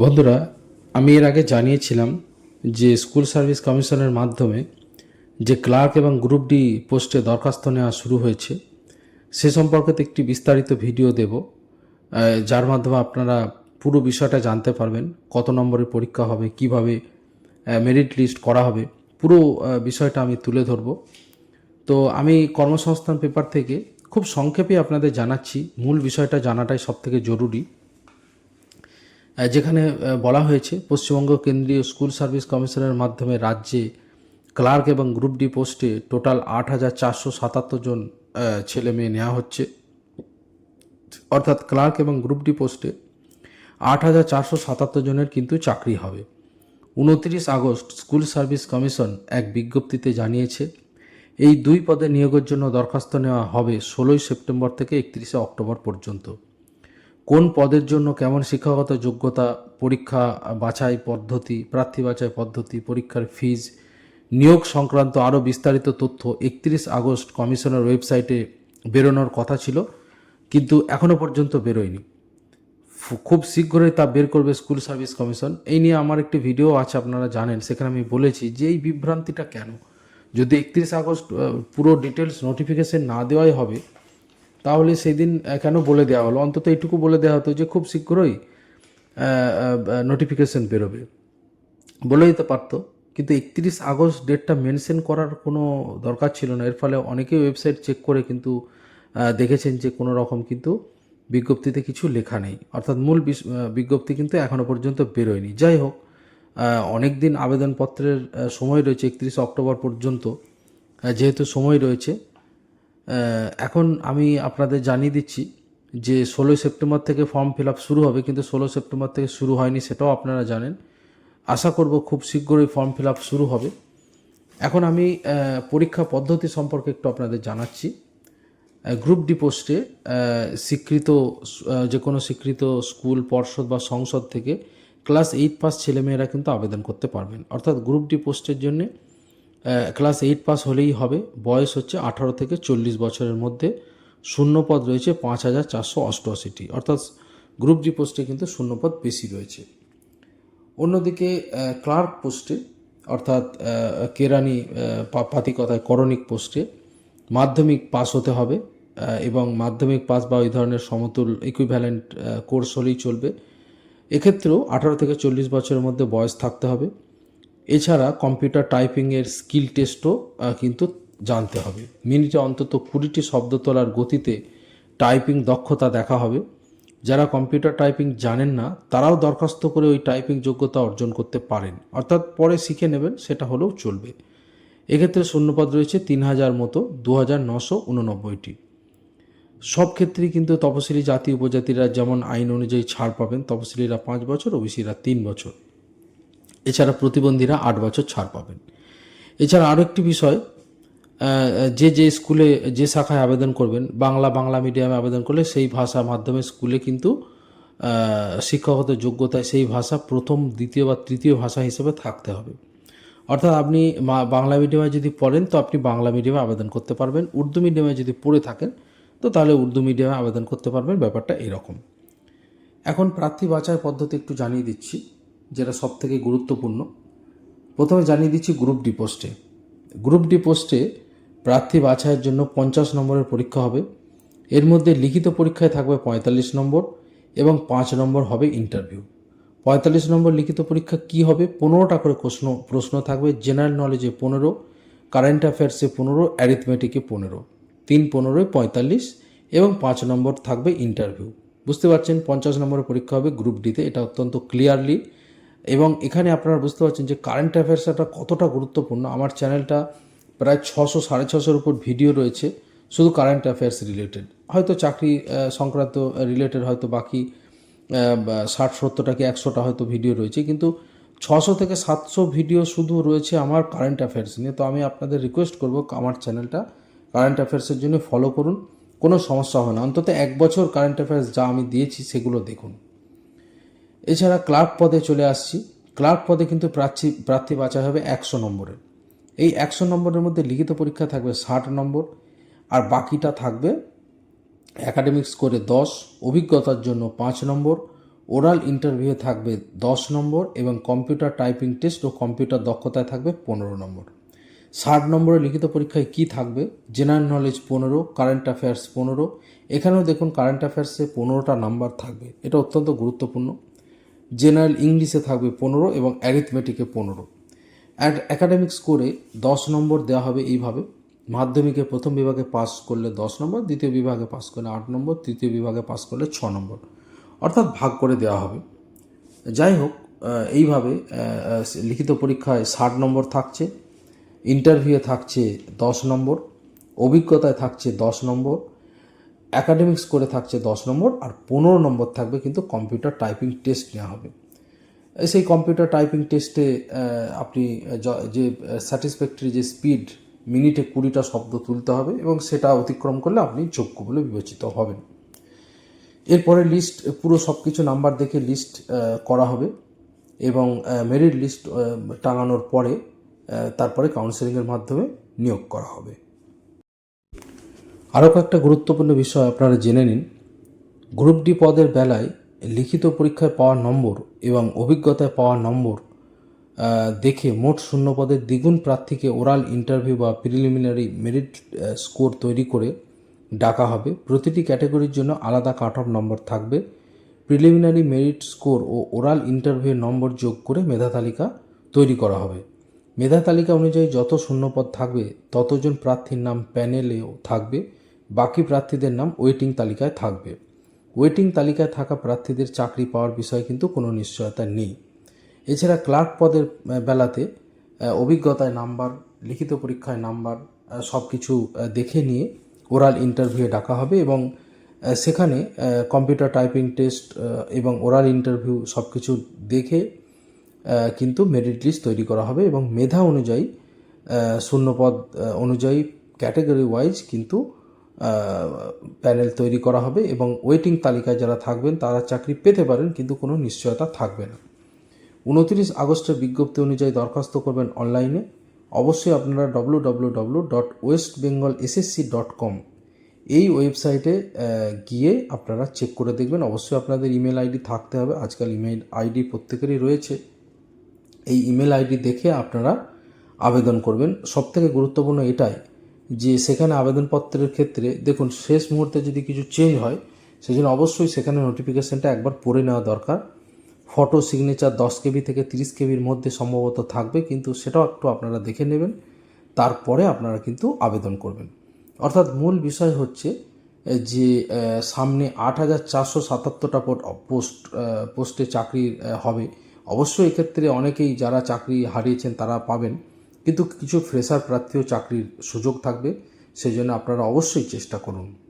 বন্ধুরা আমি এর আগে জানিয়েছিলাম যে স্কুল সার্ভিস কমিশনের মাধ্যমে যে ক্লার্ক এবং গ্রুপ ডি পোস্টে দরখাস্ত নেওয়া শুরু হয়েছে, সে সম্পর্কে একটি বিস্তারিত ভিডিও দেব যার মাধ্যমে আপনারা পুরো বিষয়টা জানতে পারবেন, কত নম্বরের পরীক্ষা হবে, কীভাবে মেরিট লিস্ট করা হবে, পুরো বিষয়টা আমি তুলে ধরব। তো আমি কর্মসংস্থান পেপার থেকে খুব সংক্ষেপে আপনাদের জানাচ্ছি, মূল বিষয়টা জানাটাই সবথেকে জরুরি। যেখানে বলা হয়েছে পশ্চিমবঙ্গ কেন্দ্রীয় স্কুল সার্ভিস কমিশনের মাধ্যমে রাজ্যে ক্লার্ক এবং গ্রুপ ডি পোস্টে টোটাল আট হাজার চারশো সাতাত্তর জন ছেলে মেয়ে নেওয়া হচ্ছে। অর্থাৎ ক্লার্ক এবং গ্রুপ ডি পোস্টে আট হাজার চারশো সাতাত্তর জনের কিন্তু চাকরি হবে। উনত্রিশ আগস্ট স্কুল সার্ভিস কমিশন এক বিজ্ঞপ্তিতে জানিয়েছে, এই দুই পদে নিয়োগের জন্য দরখাস্ত নেওয়া হবে ষোলোই সেপ্টেম্বর থেকে একত্রিশে অক্টোবর পর্যন্ত। কোন পদের জন্য কেমন শিক্ষাগত যোগ্যতা, পরীক্ষা বাছাই পদ্ধতি, প্রার্থী বাছাই পদ্ধতি, পরীক্ষার ফিজ, নিয়োগ সংক্রান্ত আরও বিস্তারিত তথ্য একত্রিশ আগস্ট কমিশনের ওয়েবসাইটে বেরোনোর কথা ছিল, কিন্তু এখনও পর্যন্ত বেরোয়নি। খুব শীঘ্রই তা বের করবে স্কুল সার্ভিস কমিশন। এই নিয়ে আমার একটি ভিডিও আছে, আপনারা জানেন, সেখানে আমি বলেছি যে এই বিভ্রান্তিটা কেন? যদি একত্রিশ আগস্ট পুরো ডিটেলস নোটিফিকেশন না দেওয়াই হবে তাহলে সেদিন আহ, কেন বলে দেওয়া হলো? অন্তত এইটুকু বলে দেওয়া হতো যে খুব শীঘ্রই নোটিফিকেশন বেরোবে। বলে দিতে পারতো কিন্তু একত্রিশ আগস্ট ডেটটা মেনশন করার কোনো দরকার ছিল না। এর ফলে অনেকেই ওয়েবসাইট চেক করে কিন্তু দেখেছেন যে কোনো রকম কিন্তু বিজ্ঞপ্তিতে কিছু লেখা নেই। অর্থাৎ মূল বিজ্ঞপ্তি কিন্তু এখনও পর্যন্ত বেরোয়নি। যাই হোক অনেক দিন আবেদনপত্রের সময় রয়েছে একত্রিশ অক্টোবর পর্যন্ত। যেহেতু সময় রয়েছে এখন আমি আপনাদের জানিয়ে দিচ্ছি যে ষোলোই সেপ্টেম্বর থেকে ফর্ম ফিল আপ শুরু হবে, কিন্তু ষোলো সেপ্টেম্বর থেকে শুরু হয়নি সেটাও আপনারা জানেন। আশা করব খুব শীঘ্রই ফর্ম ফিল আপ শুরু হবে। এখন আমি পরীক্ষা পদ্ধতি সম্পর্কে একটু আপনাদের জানাচ্ছি। গ্রুপ ডি পোস্টে স্বীকৃত যে কোনো স্বীকৃত স্কুল, পর্ষদ বা সংসদ থেকে ক্লাস এইট পাস ছেলেমেয়েরা কিন্তু আবেদন করতে পারবেন। অর্থাৎ গ্রুপ ডি পোস্টের জন্যে ক্লাস এইট পাস হলেই হবে। বয়স হচ্ছে আঠারো থেকে চল্লিশ বছরের মধ্যে। শূন্যপদ রয়েছে পাঁচ হাজার চারশো অষ্টআশিটি। অর্থাৎ গ্রুপ ডি পোস্টে কিন্তু শূন্যপদ বেশি রয়েছে। অন্যদিকে ক্লার্ক পোস্টে অর্থাৎ কেরানি পাতিকথায় করণিক পোস্টে মাধ্যমিক পাস হতে হবে এবং মাধ্যমিক পাস বা ওই ধরনের সমতুল ইকুইভ্যালেন্ট কোর্স হলেই চলবে। এক্ষেত্রেও আঠারো থেকে চল্লিশ বছরের মধ্যে বয়স থাকতে হবে। এছাড়া কম্পিউটার টাইপিংয়ের স্কিল টেস্টও কিন্তু জানতে হবে। মিনিটে অন্তত কুড়িটি শব্দ তোলার গতিতে টাইপিং দক্ষতা দেখা হবে। যারা কম্পিউটার টাইপিং জানেন না, তারাও দরখাস্ত করে ওই টাইপিং যোগ্যতা অর্জন করতে পারেন। অর্থাৎ পরে শিখে নেবেন, সেটা হলেও চলবে। এক্ষেত্রে শূন্যপদ রয়েছে তিন হাজার মতো দু হাজার নশো উননব্বইটি। সব ক্ষেত্রেই কিন্তু তপশিলি জাতি উপজাতিরা যেমন আইন অনুযায়ী ছাড় পাবেন, তপশিলিরা পাঁচ বছর, ওবিসিরা তিন বছর। এছাড়া প্রতিবন্ধীরা আট বছর ছাড় পাবেন। এছাড়া আরও একটি বিষয় যে যে স্কুলে, যে শাখায় আবেদন করবেন, বাংলা বাংলা মিডিয়ামে আবেদন করলে সেই ভাষা মাধ্যমে স্কুলে কিন্তু শিক্ষাগত যোগ্যতায় সেই ভাষা প্রথম, দ্বিতীয় বা তৃতীয় ভাষা হিসেবে থাকতে হবে। অর্থাৎ আপনি বাংলা মিডিয়ামে যদি পড়েন, তো আপনি বাংলা মিডিয়ামে আবেদন করতে পারবেন। উর্দু মিডিয়ামে যদি পড়ে থাকেন, তো তাহলে উর্দু মিডিয়ামে আবেদন করতে পারবেন। ব্যাপারটা এরকম। এখন প্রার্থী বাছাই পদ্ধতি একটু জানিয়ে দিচ্ছি। যেটা সব থেকে গুরুত্বপূর্ণ। প্রথমে জানিয়ে দিচ্ছি গ্রুপ ডি পোস্টে গ্রুপ ডি পোস্টে প্রার্থী বাছাইয়ের জন্য পঞ্চাশ নম্বরের পরীক্ষা হবে। এর মধ্যে লিখিত পরীক্ষায় থাকবে পঁয়তাল্লিশ নম্বর এবং পাঁচ নম্বর হবে ইন্টারভিউ পঁয়তাল্লিশ নম্বর লিখিত পরীক্ষা কি হবে? পনেরোটা করে প্রশ্ন প্রশ্ন থাকবে। জেনারেল নলেজে পনেরো কারেন্ট অ্যাফেয়ার্সে পনেরো অ্যারিথমেটিকে পনেরো। তিন পনেরোয় পঁয়তাল্লিশ এবং পাঁচ নম্বর থাকবে ইন্টারভিউ বুঝতে পারছেন? পঞ্চাশ নম্বরের পরীক্ষা হবে গ্রুপ ডিতে এটা অত্যন্ত ক্লিয়ারলি এবং এখানে আপনারা বুঝতে পারছেন যে কারেন্ট অ্যাফেয়ার্সটা কতটা গুরুত্বপূর্ণ। আমার চ্যানেলটা প্রায় ছশো, সাড়ে ছশোর উপর ভিডিও রয়েছে, শুধু কারেন্ট অ্যাফেয়ার্স রিলেটেড হয়তো চাকরি সংক্রান্ত রিলেটেড হয়তো বাকি ষাট, সত্তরটা কি একশোটা হয়তো ভিডিও রয়েছে, কিন্তু ছশো থেকে সাতশো ভিডিও শুধু রয়েছে আমার কারেন্ট অ্যাফেয়ার্স নিয়ে। তো আমি আপনাদের রিকোয়েস্ট করব আমার চ্যানেলটা কারেন্ট অ্যাফেয়ার্সের জন্য ফলো করুন, কোনো সমস্যা হয় না। অন্তত এক বছর কারেন্ট অ্যাফেয়ার্স যা আমি দিয়েছি সেগুলো দেখুন। এছাড়া ক্লার্ক পদে চলে আসছি। ক্লার্ক পদে কিন্তু প্রার্থী প্রার্থী বাছাই হবে একশো নম্বরের এই একশো নম্বরের মধ্যে লিখিত পরীক্ষা থাকবে ষাট নম্বর, আর বাকিটা থাকবে অ্যাকাডেমিক স্কোরে দশ, অভিজ্ঞতার জন্য পাঁচ নম্বর ওরাল ইন্টারভিউ থাকবে দশ নম্বর, এবং কম্পিউটার টাইপিং টেস্ট ও কম্পিউটার দক্ষতায় থাকবে পনেরো নম্বর। ষাট নম্বরের লিখিত পরীক্ষায় কি থাকবে? জেনারেল নলেজ পনেরো কারেন্ট অ্যাফেয়ার্স পনেরো। এখানেও দেখুন কারেন্ট অ্যাফেয়ার্সে পনেরোটা নাম্বার থাকবে। এটা অত্যন্ত গুরুত্বপূর্ণ। জেনারেল ইংলিশে থাকবে পনেরো এবং অ্যারিথমেটিকে পনেরো। অ্যাড অ্যাকাডেমিক স্কোরে দশ নম্বর দেওয়া হবে এইভাবে। মাধ্যমিকে প্রথম বিভাগে পাস করলে দশ নম্বর, দ্বিতীয় বিভাগে পাস করলে আট নম্বর, তৃতীয় বিভাগে পাস করলে ছ নম্বর। অর্থাৎ ভাগ করে দেওয়া হবে। যাই হোক এইভাবে লিখিত পরীক্ষায় ষাট নম্বর থাকছে ইন্টারভিউয়ে থাকছে দশ নম্বর, অভিজ্ঞতায় থাকছে দশ নম্বর অ্যাকাডেমিক্স করে থাকছে দশ নম্বর আর পনেরো নম্বর থাকবে কিন্তু কম্পিউটার টাইপিং টেস্ট নেওয়া হবে। সেই কম্পিউটার টাইপিং টেস্টে আপনি যে স্যাটিসফ্যাক্টরি যে স্পিড মিনিটে কুড়িটা শব্দ তুলতে হবে এবং সেটা অতিক্রম করলে আপনি যোগ্য বলে বিবেচিত হবেন। এরপরে লিস্ট পুরো সব কিছু নাম্বার দেখে লিস্ট করা হবে এবং মেরিট লিস্ট টাঙানোর পরে তারপরে কাউন্সেলিংয়ের মাধ্যমে নিয়োগ করা হবে। আরও কয়েকটা গুরুত্বপূর্ণ বিষয় আপনারা জেনে নিন। গ্রুপ ডি পদের বেলায় লিখিত পরীক্ষায় পাওয়া নম্বর এবং অভিজ্ঞতায় পাওয়া নম্বর দেখে মোট শূন্য পদের দ্বিগুণ প্রার্থীকে ওরাল ইন্টারভিউ বা প্রিলিমিনারি মেরিট স্কোর তৈরি করে ডাকা হবে। প্রতিটি ক্যাটাগরির জন্য আলাদা কাট অফ নম্বর থাকবে। প্রিলিমিনারি মেরিট স্কোর ও ওরাল ইন্টারভিউ নম্বর যোগ করে মেধা তালিকা তৈরি করা হবে। মেধা তালিকা অনুযায়ী যত শূন্যপদ থাকবে, ততজন প্রার্থীর নাম প্যানেলেও থাকবে, বাকি প্রার্থীদের নাম ওয়েটিং তালিকায় থাকবে। ওয়েটিং তালিকায় থাকা প্রার্থীদের চাকরি পাওয়ার বিষয়ে কিন্তু কোনো নিশ্চয়তা নেই। এছাড়া ক্লার্ক পদের বেলাতে অভিজ্ঞতায় নাম্বার, লিখিত পরীক্ষায় নাম্বার সব কিছু দেখে নিয়ে ওরাল ইন্টারভিউ ডাকা হবে এবং সেখানে কম্পিউটার টাইপিং টেস্ট এবং ওরাল ইন্টারভিউ সব কিছু দেখে কিন্তু মেরিট লিস্ট তৈরি করা হবে এবং মেধা অনুযায়ী শূন্যপদ অনুযায়ী ক্যাটাগরি ওয়াইজ কিন্তু প্যানেল তৈরি করা হবে এবং ওয়েটিং তালিকায় যারা থাকবেন তারা চাকরি পেতে পারেন কিন্তু কোনো নিশ্চয়তা থাকবে না। উনত্রিশ আগস্টের বিজ্ঞপ্তি অনুযায়ী দরখাস্ত করবেন অনলাইনে। অবশ্যই আপনারা W W W dot West Bengal SSC dot com এই ওয়েবসাইটে গিয়ে আপনারা চেক করে দেখবেন। অবশ্যই আপনাদের ইমেল আইডি থাকতে হবে। আজকাল ইমেল আইডি প্রত্যেকেরই রয়েছে। এই ইমেল আইডি দেখে আপনারা আবেদন করবেন। সবথেকে গুরুত্বপূর্ণ এটাই যে সেখানে আবেদনপত্রের ক্ষেত্রে দেখুন, শেষ মুহূর্তে যদি কিছু চেঞ্জ হয়, সেজন্য অবশ্যই সেখানে নোটিফিকেশনটা একবার পড়ে নেওয়া দরকার। ফটো সিগনেচার দশ কেবি থেকে তিরিশ কেবির মধ্যে সম্ভবত থাকবে, কিন্তু সেটাও একটু আপনারা দেখে নেবেন। তারপরে আপনারা কিন্তু আবেদন করবেন। অর্থাৎ মূল বিষয় হচ্ছে যে সামনে আট হাজার চারশো সাতাত্তরটা পোস্ট পোস্টে চাকরি হবে। অবশ্যই এক্ষেত্রে অনেকেই যারা চাকরি হারিয়েছেন তারা পাবেন। কিন্তু কিছু ফ্রেশার প্রার্থীও চাকরির সুযোগ থাকবে। সেই জন্য আপনারা অবশ্যই চেষ্টা করুন।